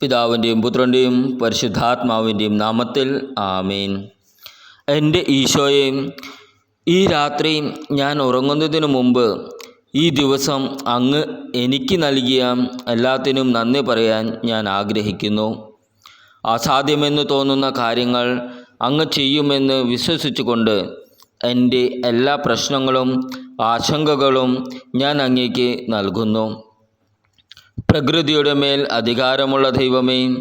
പിതാവിന്റെയും പുത്രന്റെയും പരിശുദ്ധാത്മാവിന്റെയും നാമത്തിൽ ആമീൻ. എന്റെ ഈശോയെ ഈ രാത്രി ഞാൻ ഉറങ്ങുന്നതിന് മുമ്പ് ഈ ദിവസം അങ്ങ് എനിക്ക് നൽകിയ എല്ലാത്തിനും നന്ദി പറയാൻ ഞാൻ ആഗ്രഹിക്കുന്നു. അസാധ്യമെന്ന് തോന്നുന്ന കാര്യങ്ങൾ അങ്ങ് ചെയ്യുമെന്ന് വിശ്വസിച്ചുകൊണ്ട് എന്റെ എല്ലാ പ്രശ്നങ്ങളും ആശങ്കകളും ഞാൻ അങ്ങേക്ക് നൽകുന്നു. പ്രകൃതിയുടെ മേൽ അധികാരമുള്ള ദൈവമേ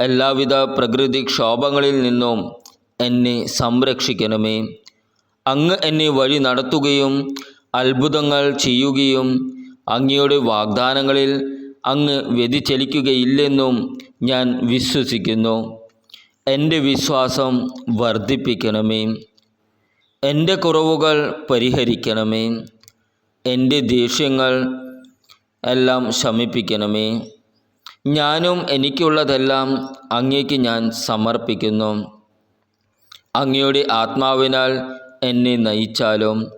എല്ലാവിധ പ്രകൃതിക്ഷോഭങ്ങളിൽ നിന്നും എന്നെ സംരക്ഷിക്കണമേ. അങ്ങ് എന്നെ വഴി നടത്തുകയും അത്ഭുതങ്ങൾ ചെയ്യുകയും അങ്ങയുടെ വാഗ്ദാനങ്ങളിൽ അങ്ങ് വ്യതിചലിക്കുകയില്ലെന്നും ഞാൻ വിശ്വസിക്കുന്നു. എന്റെ വിശ്വാസം വർദ്ധിപ്പിക്കണമേ. എന്റെ കുറവുകൾ പരിഹരിക്കണമേ. എന്റെ ദേഷ്യങ്ങൾ എല്ലാം ശമിപ്പിക്കണമേ. ഞാനും എനിക്കുള്ളതെല്ലാം അങ്ങേക്ക് ഞാൻ സമർപ്പിക്കുന്നു. അങ്ങയുടെ ആത്മാവിനാൽ എന്നെ നയിച്ചാലും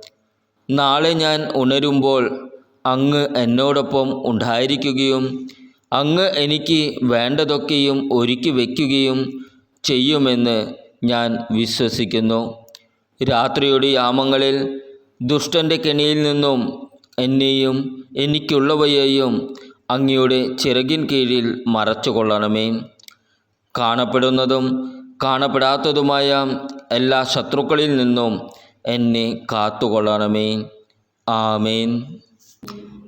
നാളെ ഞാൻ ഉണരുമ്പോൾ അങ്ങ് എന്നോടൊപ്പം ഉണ്ടായിരിക്കുകയും അങ്ങ് എനിക്ക് വേണ്ടതൊക്കെയും ഒരുക്കി വയ്ക്കുകയും ചെയ്യുമെന്ന് ഞാൻ വിശ്വസിക്കുന്നു. രാത്രിയുടെ യാമങ്ങളിൽ ദുഷ്ടന്റെ കെണിയിൽ നിന്നും എന്നെയും എനിക്കുള്ളവയെയും അങ്ങയുടെ ചിറകിൻ കീഴിൽ മറച്ചുകൊള്ളണമേ. കാണപ്പെടുന്നതും കാണപ്പെടാത്തതുമായ എല്ലാ ശത്രുക്കളിൽ നിന്നും എന്നെ കാത്തുകൊള്ളണമേ. ആമേൻ.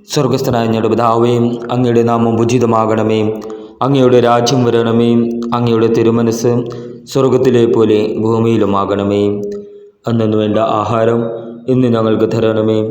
സ്വർഗസ്ഥനായ ഞങ്ങളുടെ പിതാവേ അങ്ങയുടെ നാമം ഉചിതമാകണമേ. അങ്ങയുടെ രാജ്യം വരണമേ. അങ്ങയുടെ തിരുമനസ് സ്വർഗത്തിലെ പോലെ ഭൂമിയിലുമാകണമേ. അന്നു വേണ്ട ആഹാരം ഇന്ന് ഞങ്ങൾക്ക് തരണമേ.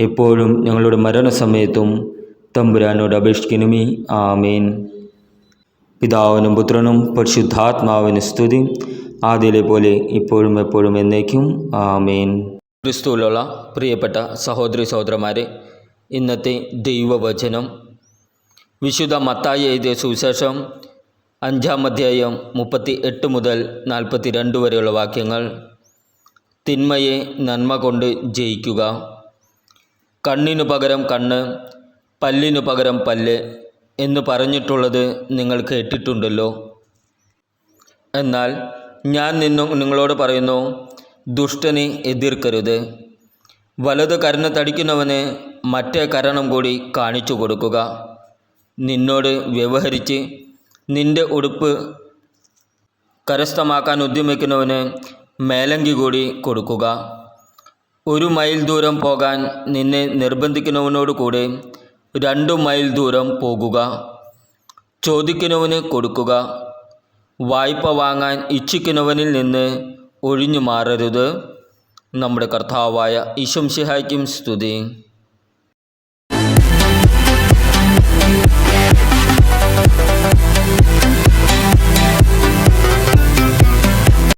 എപ്പോഴും ഞങ്ങളുടെ മരണസമയത്തും തമ്പുരാനോട് അപേക്ഷിക്കണമേ. ആമേൻ. പിതാവിനും പുത്രനും പരിശുദ്ധാത്മാവിന് സ്തുതി. ആദ്യയിലെ പോലെ ഇപ്പോഴും എപ്പോഴും എന്നേക്കും. ആമേൻ. ക്രിസ്തുവിലുള്ള പ്രിയപ്പെട്ട സഹോദരി സഹോദരന്മാരെ ഇന്നത്തെ ദൈവവചനം വിശുദ്ധ മത്തായി എഴുതിയ സുവിശേഷം അഞ്ചാം അധ്യായം മുപ്പത്തി എട്ട് മുതൽ നാൽപ്പത്തി രണ്ട് വരെയുള്ള വാക്യങ്ങൾ. തിന്മയെ നന്മ കൊണ്ട് ജയിക്കുക. കണ്ണിനു പകരം കണ്ണ് പല്ലിനു പകരം പല്ല് എന്ന് പറഞ്ഞിട്ടുള്ളത് നിങ്ങൾ കേട്ടിട്ടുണ്ടല്ലോ. എന്നാൽ ഞാൻ നിന്നും നിങ്ങളോട് പറയുന്നു ദുഷ്ടനെ എതിർക്കരുത്. വലത് കരണ തടിക്കുന്നവന് മറ്റേ കരണം കൂടി കാണിച്ചു കൊടുക്കുക. നിന്നോട് വ്യവഹരിച്ച് നിന്റെ ഉടുപ്പ് കരസ്ഥമാക്കാൻ ഉദ്യമിക്കുന്നവന് മേലങ്കി കൂടി കൊടുക്കുക. ഒരു മൈൽ ദൂരം പോകാൻ നിന്നെ നിർബന്ധിക്കുന്നവനോട് കൂടെ രണ്ട് മൈൽ ദൂരം പോകുക. ചോദിക്കുന്നവന് കൊടുക്കുക. വായ്പ വാങ്ങാൻ ഇച്ഛിക്കുന്നവനിൽ നിന്ന് ഒഴിഞ്ഞു മാറരുത്. നമ്മുടെ കർത്താവായ ഈശംഷിഹായ്ക്കും സ്തുതി.